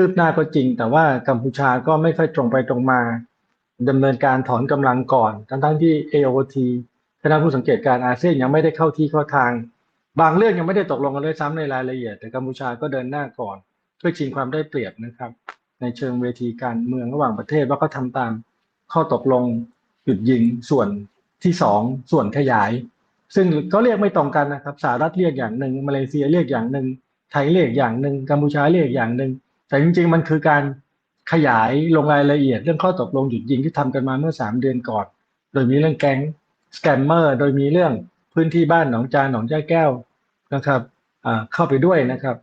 คืบหน้าก็จริง แต่ว่ากัมพูชาก็ไม่ค่อยตรงไปตรงมาดำเนินการถอนกำลังก่อน ทั้งๆที่ AOT คณะผู้สังเกตการณ์อาเซียนยังไม่ได้เข้าที่เข้าทาง บางเรื่องยังไม่ได้ตกลงกันด้วยซ้ำในรายละเอียด แต่กัมพูชาก็เดินหน้าก่อน เพื่อชิงความได้เปรียบนะครับ ในเชิงเวทีการเมืองระหว่างประเทศว่าก็ทำตามข้อตกลงหยุดยิงส่วนที่สองส่วนขยาย ซึ่งก็เรียกไม่ตรงกันนะครับสหรัฐเรียกอย่างหนึ่งมาเลเซียเรียกอย่างหนึ่งไทยเรียกอย่างหนึ่งกัมพูชาเรียกอย่างหนึ่ง แต่จริง ๆ มันคือการขยายลงรายละเอียด เรื่องข้อตกลงหยุดยิงที่ทำกันมาเมื่อสามเดือนก่อน โดยมีเรื่องแก๊งสแกมเมอร์โดยมีเรื่องพื้นที่บ้านหนองจานหนองจ้าแก้วนะครับเข้าไปด้วยนะครับ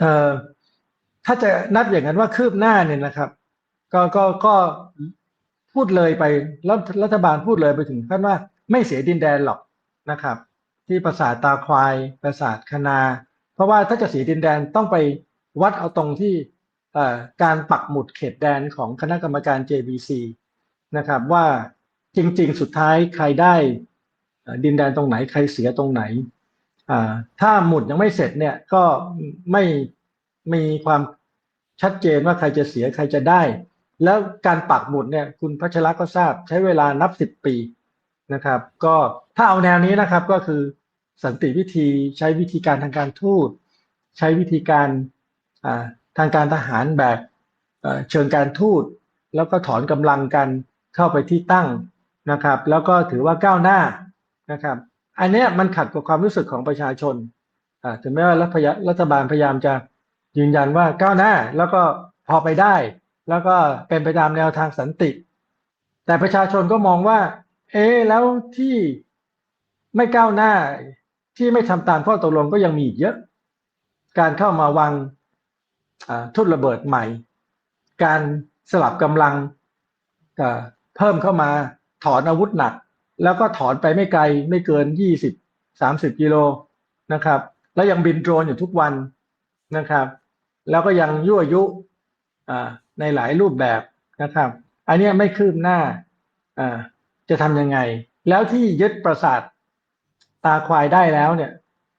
เอถ้าจะนับอย่างนั้นว่าคืบหน้าเนี่ยนะครับ ก็ก็ก็พูดเลยไปแล้วรัฐบาลพูดเลยไปถึงขั้นว่าไม่เสียดินแดนหรอกนะครับ ที่ปราสาทตาควายปราสาทคณา เพราะว่าถ้าจะเสียดินแดนต้องไป วัดเอาตรงที่การปักหมุดเขตแดนของคณะกรรมการ JBC นะครับว่าจริง ๆ สุดท้ายใครได้ดินแดนตรงไหนใครเสียตรงไหน ถ้าหมุดยังไม่เสร็จเนี่ยก็ไม่มีความชัดเจนว่าใครจะเสียใครจะได้ แล้วการปักหมุดเนี่ยคุณพัชระก็ทราบใช้เวลานับสิบปีนะครับ ก็ถ้าเอาแนวนี้นะครับก็คือสันติวิธีใช้วิธีการทางการทูต ใช้วิธีการ ทางการทหารแบบเชิงการทูตแล้วก็ถอนกำลังกันเข้าไปที่ตั้งนะครับ แล้วก็ถือว่าก้าวหน้านะครับ อันนี้มันขัดกับความรู้สึกของประชาชนถึงแม้ว่ารัฐยรัฐบาลพยายามจะยืนยันว่าก้าวหน้าแล้วก็พอไปได้ แล้วก็เป็นไปตามแนวทางสันติ แต่ประชาชนก็มองว่า เอ๊แล้วที่ไม่ก้าวหน้าที่ไม่ทำตามข้อตกลงก็ยังมีอีกเยอะ การเข้ามาวาง ทุ่นระเบิดใหม่ การสลับกำลังเพิ่มเข้ามาถอนอาวุธหนัก แล้วก็ถอนไปไม่ไกลไม่เกินยี่สิบสามสิบกิโลนะครับ แล้วยังบินโดรนอยู่ทุกวันนะครับ แล้วก็ยังยั่วยุในหลายรูปแบบนะครับ อันนี้ไม่คืบหน้าจะทำยังไง แล้วที่ยึดปราสาทตาควายได้แล้วเนี่ย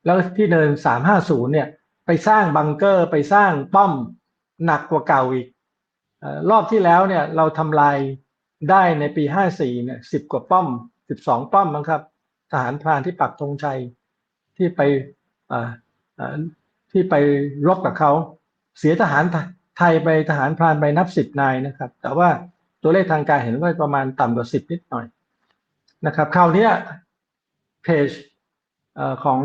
แล้วที่เนินสามห้าศูนย์เนี่ย ไปสร้างบังเกอร์ไปสร้างป้อมหนักกว่าเก่าอีกอรอบที่แล้วเนี่ยเราทำลายได้ในปีห้าสี่เนี่ยสิบกว่าป้อมสิบสองป้อมมั้งครับ ทหารพรานที่ปักธงชัยที่ไปที่ไปรบกับเขา เสียทหารไทยไปทหารพรานไปนับสิบนายนะครับ แต่ว่าตัวเลขทางการเห็นว่าประมาณต่ำกว่าสิบนิดหน่อยนะครับคราวนี้เพจของ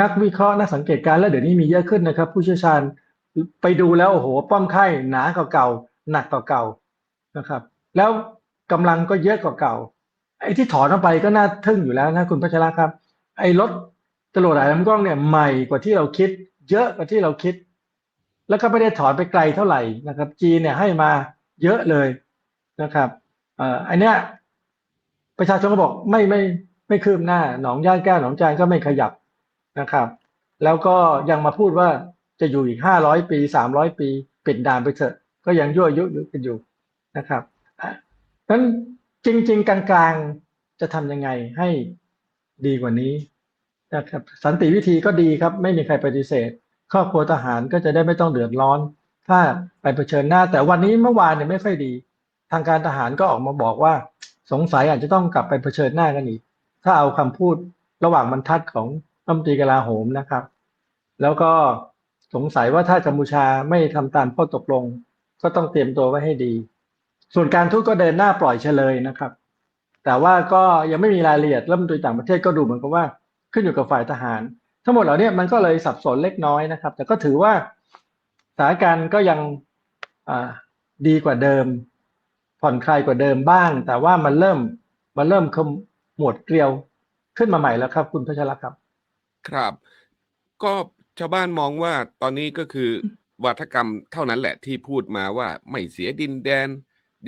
นักวิเคราะห์นักสังเกตการณ์แล้วเดี๋ยวนี้มีเยอะขึ้นนะครับ ผู้เชี่ยวชาญไปดูแล้วโอ้โหป้อมไข่หนากว่าเก่าหนักกว่าเก่านะครับ แล้วกำลังก็เยอะกว่าเก่า ไอ้ที่ถอนออกไปก็น่าทึ่งอยู่แล้วนะคุณพัชระครับ ไอ้รถจรวดหลายลำกล้องเนี่ยใหม่กว่าที่เราคิด เยอะกว่าที่เราคิด แล้วก็ไม่ได้ถอนไปไกลเท่าไหร่นะครับ จีนเนี่ยให้มาเยอะเลยนะครับเอ่ออันเนี้ยประชาชนก็บอกไม่ไม่ไม่คืบหน้า หนองย่างแก้วหนองจานก็ไม่ขยับ นะครับ แล้วก็ยังมาพูดว่าจะอยู่อีกห้าร้อยปีสามร้อยปีปิดด่านไปเถอะ ก็ยังยั่วยุยุกันอยู่นะครับนั้นจริง ๆ กลางๆจะทำยังไงให้ดีกว่านี้นะครับสันติวิธีก็ดีครับ ไม่มีใครปฏิเสธ ครอบครัวทหารก็จะได้ไม่ต้องเดือดร้อน ถ้าไปเผชิญหน้า แต่วันนี้เมื่อวานเนี่ยไม่ค่อยดี ทางการทหารก็ออกมาบอกว่า สงสัยอาจจะต้องกลับไปเผชิญหน้ากันอีก ถ้าเอาคำพูดระหว่างบรรทัดของ รัฐมนตรีกลาโหมนะครับ แล้วก็สงสัยว่าถ้ากัมพูชาไม่ทำตามข้อตกลง ก็ต้องเตรียมตัวไว้ให้ดี ส่วนการทูตก็เดินหน้าปล่อยเฉลยนะครับ แต่ว่าก็ยังไม่มีรายละเอียดรัฐมนตรีต่างประเทศก็ดูเหมือนกับว่าขึ้นอยู่กับฝ่ายทหาร ทั้งหมดเหล่านี้มันก็เลยสับสนเล็กน้อยนะครับ แต่ก็ถือว่าสถานการณ์ก็ยังดีกว่าเดิม ผ่อนคลายกว่าเดิมบ้าง แต่ว่ามันเริ่มมันเริ่มขมวดเกลียวขึ้นมาใหม่แล้วครับ คุณพัชรครับ ครับ ก็ชาวบ้านมองว่าตอนนี้ก็คือวัฒกรรมเท่านั้นแหละที่พูดมาว่าไม่เสียดินแดน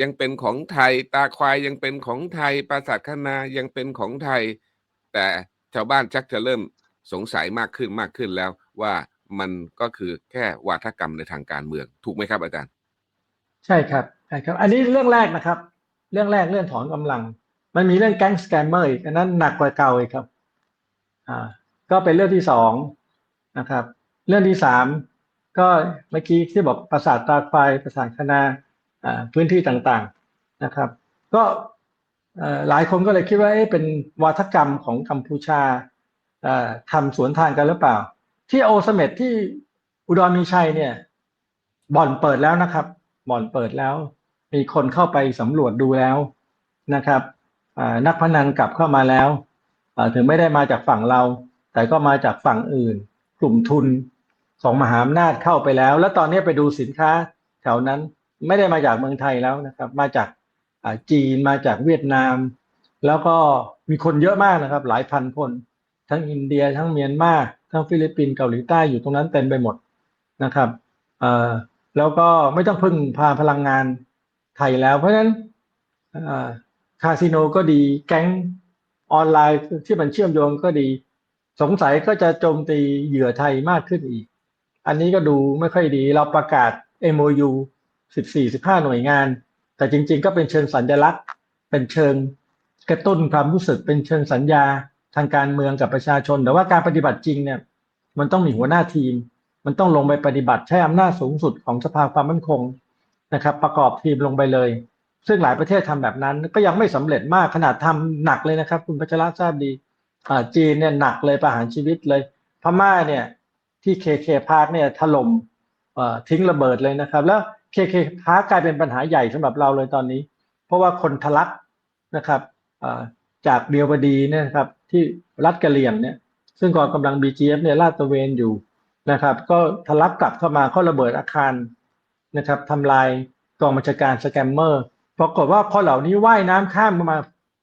ยังเป็นของไทยตาควายยังเป็นของไทยปราสาทคณายังเป็นของไทย แต่ชาวบ้านชักจะเริ่มสงสัยมากขึ้นมากขึ้นแล้วว่ามันก็คือแค่วาทกรรมในทางการเมือง ถูกไหมครับอาจารย์ ใช่ครับใช่ครับ อันนี้เรื่องแรกนะครับ เรื่องแรกเรื่องถอนกำลัง มันมีเรื่องแก๊งสแกมเมอร์อีกอันนั้นหนักกว่าเก่าอีกครับ อ่า ก็เป็นเรื่องที่สองนะครับ เรื่องที่สามก็เมื่อกี้ที่บอกปราสาทตาควายปราสาทคณาพื้นที่ต่างๆนะครับ ก็หลายคนก็เลยคิดว่าเอ๊ะเป็นวาทกรรมของกัมพูชาทำสวนทางกันหรือเปล่า ที่โอสเม็ดที่อุดรมีชัยเนี่ยบ่อนเปิดแล้วนะครับ บ่อนเปิดแล้ว มีคนเข้าไปสำรวจดูแล้วนะครับนักพนันกลับเข้ามาแล้วถึงไม่ได้มาจากฝั่งเรา แต่ก็มาจากฝั่งอื่น กลุ่มทุนของมหาอำนาจเข้าไปแล้ว แล้วตอนนี้ไปดูสินค้าแถวนั้นไม่ได้มาจากเมืองไทยแล้วนะครับ มาจากจีนมาจากเวียดนาม แล้วก็มีคนเยอะมากนะครับ หลายพันคน ทั้งอินเดียทั้งเมียนมาทั้งฟิลิปปินส์เกาหลีใต้อยู่ตรงนั้นเต็มไปหมดนะครับแล้วก็ไม่ต้องพึ่งพาพลังงานไทยแล้ว เพราะฉะนั้นคาสิโนก็ดีแก๊งออนไลน์ที่มันเชื่อมโยงก็ดี สงสัยก็จะโจมตีเหยื่อไทยมากขึ้นอีก อันนี้ก็ดูไม่ค่อยดี เราประกาศ MOU 14 15 หน่วยงาน แต่จริง ๆ ก็เป็นเชิงสัญลักษณ์ เป็นเชิงกระตุ้นความรู้สึก เป็นเชิงสัญญาทางการเมืองกับประชาชน แต่ว่าการปฏิบัติจริงเนี่ย มันต้องมีหัวหน้าทีม มันต้องลงไปปฏิบัติใช้อำนาจสูงสุดของสภาความมั่นคงนะครับ ประกอบทีมลงไปเลย ซึ่งหลายประเทศทำแบบนั้น ก็ยังไม่สำเร็จมากขนาดทำหนักเลยนะครับ คุณพัชระทราบดี จีนเนี่ยหนักเลยประหารชีวิตเลย พม่าเนี่ยที่เคเคพาร์คเนี่ยถล่มเอ่อทิ้งระเบิดเลยนะครับ แล้วเคเคพาร์คกลายเป็นปัญหาใหญ่สำหรับเราเลยตอนนี้ เพราะว่าคนทะลักนะครับอ่าจากเดียวบดีเนี่ยครับที่รัฐกะเหรี่ยงเนี่ยซึ่งกองกำลัง BGF เนี่ยลาดตระเวนอยู่นะครับ ก็ทะลักกลับเข้ามาเขาระเบิดอาคารนะครับทำลายกองบัญชาการสแกมเมอร์ปรากฏว่าพอเหล่านี้ว่ายน้ำข้ามมา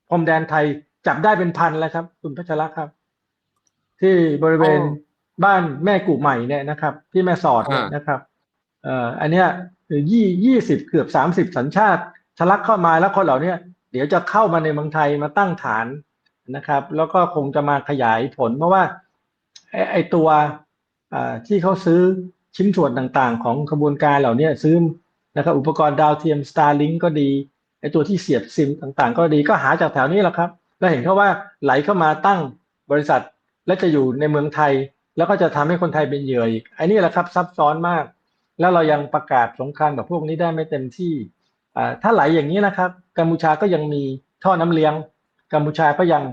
พรมแดนไทย จับได้เป็นพันแล้วครับ คุณพัชระครับ ที่บริเวณอ๋อบ้านแม่กู่ใหม่เนี่ยนะครับ ที่แม่สอดเนี่ยอ่านนะครับเอ่ออันเนี้ยยี่ยี่สิบเกือบสามสิบสัญชาติทะลักเข้ามาแล้วคนเหล่าเนี้ยเดี๋ยวจะเข้ามาในเมืองไทยมาตั้งฐานนะครับ แล้วก็คงจะมาขยายผล เพราะว่าไอ้ไอตัวอ่าที่เขาซื้อชิ้นส่วนต่างๆ ของขบวนการเหล่าเนี้ยซื้อนะครับอุปกรณ์ดาวเทียม Starlink ก็ดีไอ้ตัวที่เสียบซิมต่างๆ ก็ดีก็หาจากแถวนี้แหละครับ แล้วเห็นเขาว่าไหลเข้ามาตั้งบริษัท และจะอยู่ในเมืองไทย แล้วก็จะทำให้คนไทยเป็นเหยื่ออีกไอ้นี่แหละครับซับซ้อนมาก แล้วเรายังประกาศสงครามกับพวกนี้ได้ไม่เต็มที่ถ้าไหลอย่างนี้นะครับ กัมพูชาก็ยังมีท่อน้ำเลี้ยง กัมพูชาก็ยัง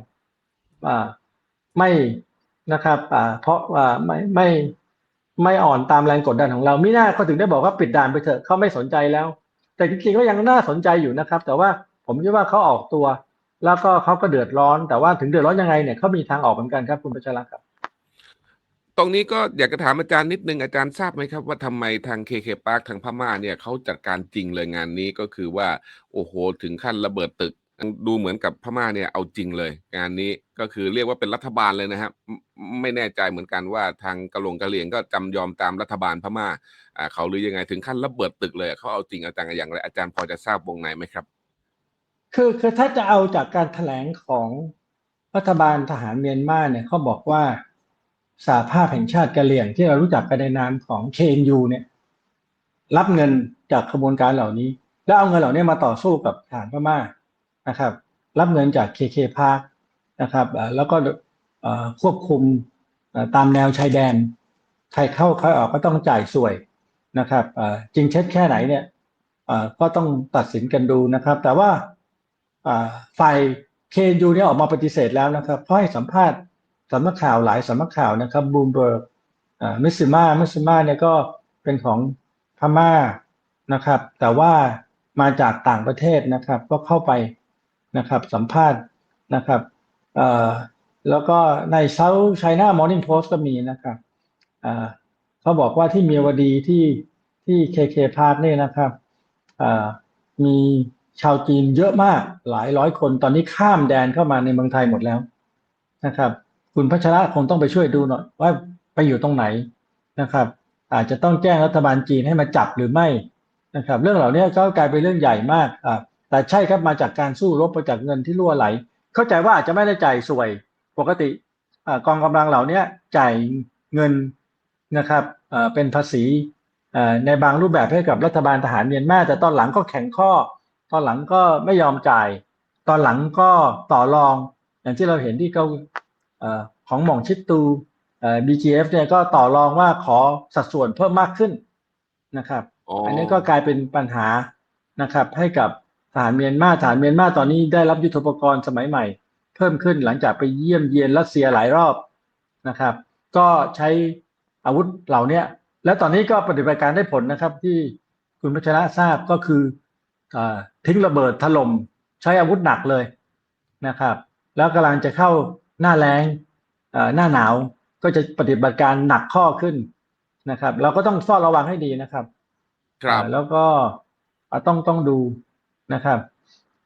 ไม่นะครับเพราะว่าไม่ไม่ไม่อ่อนตามแรงกดดันของเรามิน่าเขาถึงได้บอกว่าปิดด่านไปเถอะเขาไม่สนใจแล้ว แต่จริงๆก็ยังน่าสนใจอยู่นะครับ แต่ว่าผมคิดว่าเขาออกตัว แล้วก็เขาก็เดือดร้อน แต่ว่าถึงเดือดร้อนยังไงเนี่ยเขามีทางออกเหมือนกันครับคุณประชารักษ์ครับ ตรงนี้ก็อยากจะถามอาจารย์นิดนึงอาจารย์ทราบไหมครับ ว่าทำไมทางเคเคปาร์คทางพม่าเนี่ยเขาจัดการจริงเลยงานนี้ก็คือว่า โอ้โห ถึงขั้นระเบิดตึก ดูเหมือนกับพม่าเนี่ยเอาจริงเลย งานนี้ก็คือเรียกว่าเป็นรัฐบาลเลยนะครับไม่แน่ใจเหมือนกันว่าทางกะหลงกะเหลียงก็จำยอมตามรัฐบาลพม่าเขาหรือยังไงถึงขั้นระเบิดตึกเลยเขาเอาจริงเอาจังอย่างไรอาจารย์พอจะทราบวงในไหมครับ คือคือถ้าจะเอาจากการแถลงของรัฐบาลทหารเมียนมาเนี่ยเขาบอกว่าสหภาพแห่งชาติกะเหรี่ยงที่เรารู้จักกันในนามของ KNU เนี่ย รับเงินจากขบวนการเหล่านี้ แล้วเอาเงินเหล่านี้มาต่อสู้กับทหารพม่านะครับ รับเงินจาก KK Park นะครับแล้วก็ควบคุมตามแนวชายแดน ใครเข้าใครออกก็ต้องจ่ายสวยนะครับจริงเท็จแค่ไหนเนี่ยก็ต้องตัดสินกันดูนะครับ แต่ว่า ฝ่ายเคยูเนี่ยออกมาปฏิเสธแล้วนะครับเพราะให้สัมภาษณ์สำนักข่าวหลายสำนักข่าวนะครับบูมเบิร์กมิสซิมามิสซิมาเนี่ยก็เป็นของพม่านะครับ แต่ว่ามาจากต่างประเทศนะครับ ก็เข้าไปนะครับสัมภาษณ์นะครับแล้วก็ใน South China Morning Post ก็มีนะครับเขาบอกว่าที่เมียวดีที่ที่เคเคพาร์คเนี่ยนะครับมี ชาวจีนเยอะมากหลายร้อยคนตอนนี้ข้ามแดนเข้ามาในเมืองไทยหมดแล้วนะครับ คุณพัชระคงต้องไปช่วยดูหน่อยว่าไปอยู่ตรงไหนนะครับ อาจจะต้องแจ้งรัฐบาลจีนให้มาจับหรือไม่นะครับ เรื่องเหล่านี้ก็กลายเป็นเรื่องใหญ่มากอ่าแต่ใช่ครับมาจากการสู้รบมาจากเงินที่รั่วไหล เข้าใจว่าอาจจะไม่ได้จ่ายสวย ปกติอกองกำลังเหล่านี้จ่ายเงินนะครับเป็นภาษีในบางรูปแบบให้กับรัฐบาลทหารเมียนมาแต่ตอนหลังก็แข็งข้อ อนหลังก็ไม่ยอมจ่าย ตอนหลังก็ต่อรอง อย่างที่เราเห็นที่เขาเอ่อของหม่องชิดตูเอ่อ BGF เนี่ยก็ต่อรองว่าขอสัดส่วนเพิ่มมากขึ้นนะครับอ๋ออัอันนี้ก็กลายเป็นปัญหานะครับ ให้กับทหารเมียนมาทหารเมียนมาตอนนี้ได้รับยุทโธปกรณ์สมัยใหม่ เพิ่มขึ้นหลังจากไปเยี่ยมเยียนรัสเซียหลายรอบนะครับ ก็ใช้อาวุธเหล่าเนี้ยแล้วตอนนี้ก็ปฏิบัติการได้ผลนะครับที่คุณพัชระทราบก็คืออา ทิ้งระเบิดถล่มใช้อาวุธหนักเลยนะครับ แล้วกำลังจะเข้าหน้าแล้งเอ่อหน้าหนาวก็จะปฏิบัติการหนักข้อขึ้นนะครับ เราก็ต้องเฝ้าระวังให้ดีนะครับ ครับอ่าแล้วก็อ่าต้องต้องดูนะครับ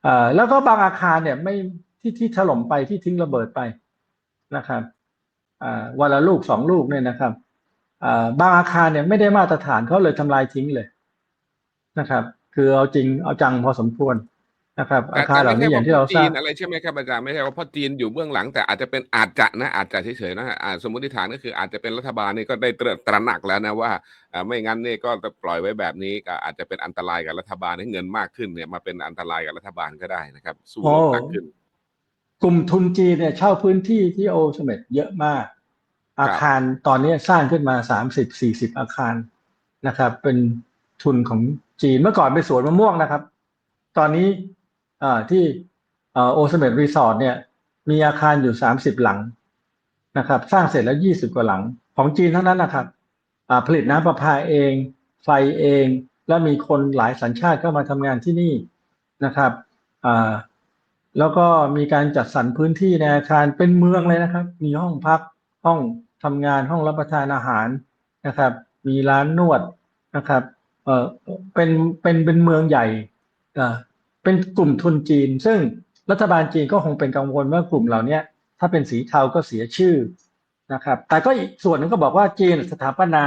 อ่าแล้วก็บางอาคารเนี่ยไม่ที่ที่ถล่มไปที่ทิ้งระเบิดไปนะครับอ่าวันละลูกสองลูกเนี่ยนะครับอ่าบางอาคารเนี่ยไม่ได้มาตรฐานเขาเลยทำลายทิ้งเลยนะครับ คือเอาจริงเอาจังพอสมควรนะครับอาคารเหล่านี้อย่างที่เราทจีราบนอะไรใช่ไหมครับอาจารย์ไม่ใช่ว่าเพราะจีนอยู่เบื้องหลังแต่อาจจะเป็นอาจจะนะอาจจะเฉยๆนะอ่าสมมติฐานก็คืออาจจะเป็นรัฐบาลนี่ก็ได้ตระตระหนักแล้วนะว่าอ่าไม่งั้นนี่ก็ปล่อยไว้แบบนี้ก็อาจจะเป็นอันตรายกับรัฐบาลให้เงินมากขึ้นเนี่ยมาเป็นอันตรายกับรัฐบาลก็ได้นะครับ สู้รบหนักขึ้น กลุ่มทุนจีนเนี่ยเช่าพื้นที่ที่โอเสเม็ดเยอะมาก อาคารตอนนี้สร้างขึ้นมาสามสิบสี่สิบอาคารนะครับ เป็นทุนของ จีนเมื่อก่อนเป็นสวนมะม่วงนะครับ ตอนนี้ที่โอสเมดรีสอร์ทเนี่ย มีอาคารอยู่สามสิบหลังนะครับ สร้างเสร็จแล้วยี่สิบกว่าหลัง ของจีนเทั้งนั้นนะครับผลิตน้ำประปาเอง ไฟเอง แล้วมีคนหลายสัญชาติเข้ามาทำงานที่นี่นะครับแล้วก็มีการจัดสรรพื้นที่ในอาคารเป็นเมืองเลยนะครับ มีห้องพักห้องทำงานห้องรับประทานอาหารนะครับ มีร้านนวดนะครับ เออเป็นเป็นเป็นเมืองใหญ่เออเป็นกลุ่มทุนจีน ซึ่งรัฐบาลจีนก็คงเป็นกังวลว่ากลุ่มเหล่านี้ถ้าเป็นสีเทาก็เสียชื่อนะครับ แต่ก็อีกส่วนหนึงก็บอกว่าจีนสถาปนา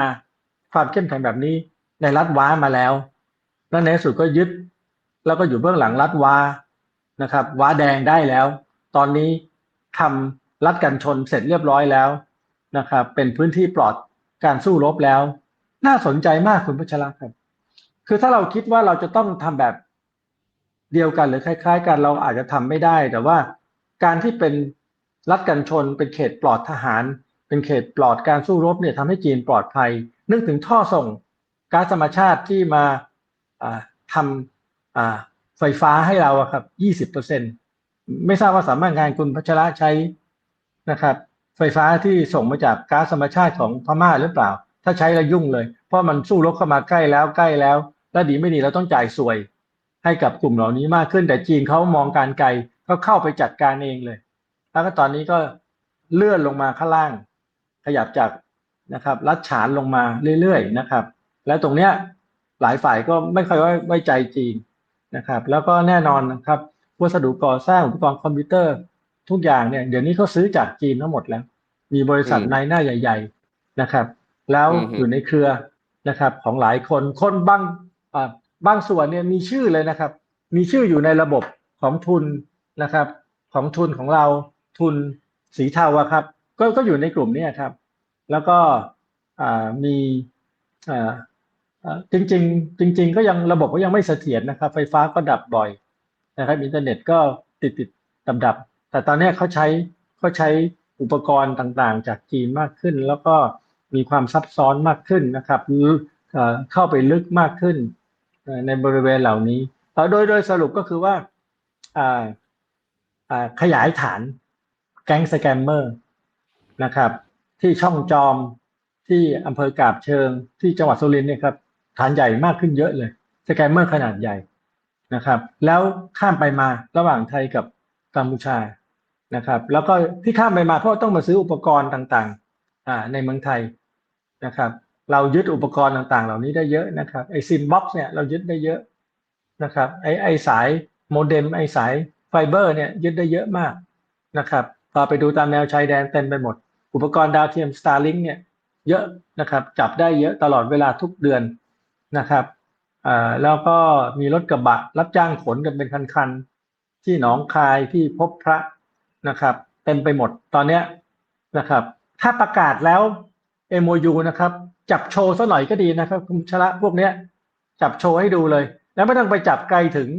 ความเข้มแข็งแบบนี้ในรัฐว้ามาแล้ว แล้วในที่สุดก็ยึด แล้วก็อยู่เบื้องหลังรัฐว้านะครับ ว้าแดงได้แล้ว ตอนนี้ทำรัฐกันชนเสร็จเรียบร้อยแล้วนะครับ เป็นพื้นที่ปลอดการสู้รบแล้ว น่าสนใจมากคุณพัชระครับ คือถ้าเราคิดว่าเราจะต้องทำแบบเดียวกันหรือคล้าย ๆ กันเราอาจจะทำไม่ได้ แต่ว่าการที่เป็นรัฐกันชนเป็นเขตปลอดทหาร เป็นเขตปลอดการสู้รบเนี่ยทำให้จีนปลอดภัย นึกถึงท่อส่งก๊าซธรรมชาติที่มาทำไฟฟ้าให้เราครับยี่สิบเปอร์เซ็นไม่ทราบว่าสามารถงานคุณพัชระใช้นะครับ ไฟฟ้าที่ส่งมาจากก๊าซธรรมชาติของพม่าหรือเปล่า ถ้าใช้แล้วยุ่งเลย เพราะมันสู้รบเข้ามาใกล้แล้วใกล้แล้ว และดีไม่ดีเราต้องจ่ายสวย ให้กับกลุ่มเหล่านี้มากขึ้นแต่จีนเขามองการไกลเขาเข้าไปจัดการเองเลย แล้วก็ตอนนี้ก็เลื่อนลงมาข้างล่าง ขยับจากนะครับรัดฉานลงมาเรื่อยๆนะครับ แล้วตรงเนี้ยหลายฝ่ายก็ไม่ค่อยไว้ไว้ใจจีนนะครับ แล้วก็แน่นอนนะครับวัสดุก่อสร้างอุปกรณ์คอมพิวเตอร์ทุกอย่างเนี่ยเดี๋ยวนี้เขาซื้อจากจีนทั้งหมดแล้ว มีบริษัทอืมนายหน้าใหญ่ ๆนะครับ แล้วอือฮึอยู่ในเครือนะครับของหลายคนคนบางอ่า บางส่วนเนี่ยมีชื่อเลยนะครับ มีชื่ออยู่ในระบบของทุนนะครับ ของทุนของเราทุนสีเทาครับ ก็ก็อยู่ในกลุ่มนี้ครับ แล้วก็มีจริงๆจริง ๆ ก็ยังระบบก็ยังไม่เสถียรนะครับ ไฟฟ้าก็ดับบ่อยนะครับ อินเทอร์เน็ตก็ติดติดดับดับแต่ตอนนี้เขาใช้เขาใช้อุปกรณ์ต่างๆ จากจีนมากขึ้น แล้วก็มีความซับซ้อนมากขึ้นนะครับเข้าไปลึกมากขึ้น ในบริเวณเหล่านี้โดยโดยสรุปก็คือว่าขยายฐานแก๊งสแกมเมอร์นะครับ ที่ช่องจอมที่อำเภอกาบเชิงที่จังหวัดสุรินทร์เนี่ยครับฐานใหญ่มากขึ้นเยอะเลยสแกมเมอร์ขนาดใหญ่นะครับ แล้วข้ามไปมาระหว่างไทยกับกัมพูชานะครับ แล้วก็ที่ข้ามไปมาเพราะต้องมาซื้ออุปกรณ์ต่างๆในเมืองไทยนะครับ เรายึดอุปกรณ์ต่างๆ เหล่านี้ได้เยอะนะครับไอซิมบ็อกซ์เนี่ยเรายึดได้เยอะนะครับไอไอสายโมเด็มไอสายไฟเบอร์เนี่ยยึดได้เยอะมากนะครับพอไปดูตามแนวชายแดนเต็มไปหมด อุปกรณ์ดาวเทียม Starlink เนี่ยเยอะนะครับจับได้เยอะตลอดเวลาทุกเดือนนะครับแล้วก็มีรถกระบะรับจ้างขนกันเป็นคันๆ ที่หนองคายที่พบพระนะครับเต็มไปหมดตอนเนี้ยนะครับถ้าประกาศแล้ว MOU นะครับ จับโชว์ซะหน่อยก็ดีนะครับคุณชละพวกเนี้ย จับโชว์ให้ดูเลย แล้วไม่ต้องไปจับไกลถึง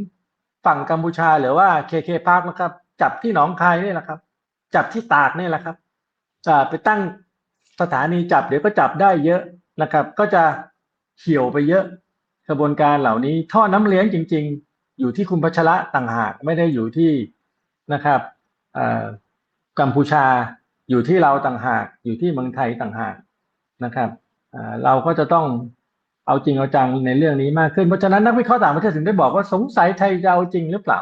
ฝั่งกัมพูชาหรือว่า KK Park นะครับ จับที่หนองคายนี่แหละครับ จับที่ตากนี่แหละครับไปตั้งสถานีจับเดี๋ยวก็จับได้เยอะนะครับ ก็จะเขี่ยวไปเยอะกระบวนการเหล่านี้ ท่อน้ำเลี้ยงจริง ๆ อยู่ที่คุณพัชระต่างหากไม่ได้อยู่ที่นะครับกัมพูชาอยู่ที่เราต่างหาก อยู่ที่เมืองไทยต่างหากนะครับ เราก็จะต้องเอาจริงเอาจังในเรื่องนี้มากขึ้น เพราะฉะนั้นนักวิเคราะห์ต่างประเทศถึงได้บอกว่าสงสัยไทยจะเอาจริงหรือเปล่า